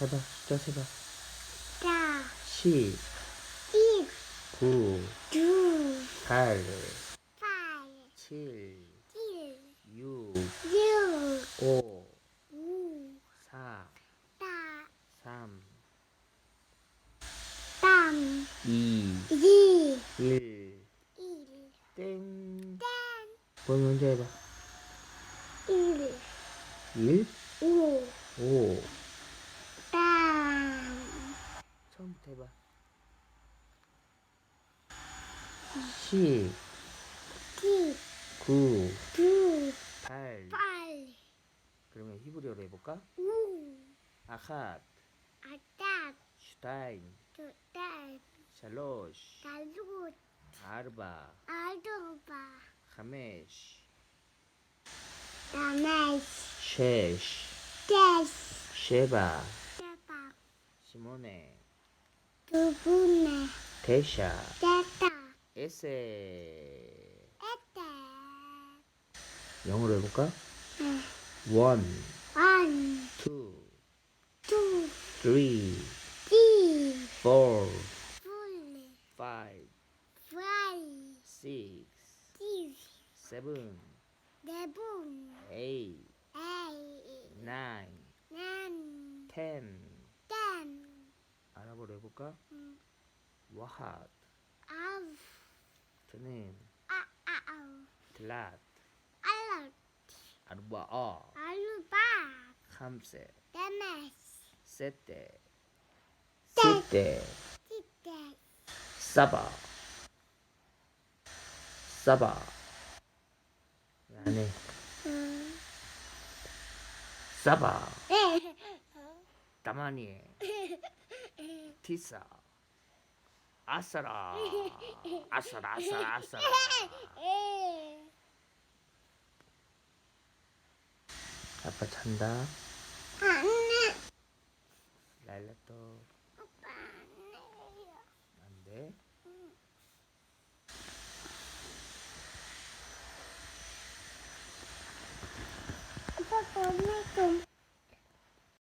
해봐 숫자 세봐. 자, 10 일, 9 두, 8 팔, 7 칠, 6 육, 5 우, 4 다, 3 삼, 2 이, 1 일, 땡. 땡, 그럼 먼저 해봐. 일, 1, 오, 5. 땀, 처음부터 해봐. 10, 십, 9, 두, 8. 팔, 그러면 히브리어로 해볼까? 우, 아핫, 아따, 슈타인, 두, 딸, 샬로시, 다섯, 아르바, 아르바, 하 두분의, 데샤, 됐다, 에세. 에떼, 영어로 해볼까? 네. 1, 원, 2, 투, 3, 띠, 4, 풀, 5, 파이, 6, 시, 7, 네분, 8, 에이, 9, 난, 10. 땐, 아랍어로 해볼까? 음, 와핫, 아우, 트는, 아, 아, 아우, 틀랏, 알라, 아르바아, 알루바, 함세, 데메스, 세테, 셋. 시테, 티테, 사바, 사바. 안해 음, 사바, 에, 따마니, 티사, 아싸라, 아싸라, 아싸라, 아싸라. 에, 아빠 찬다. 안내, 랄라 또 오빠 안내요. 안 돼.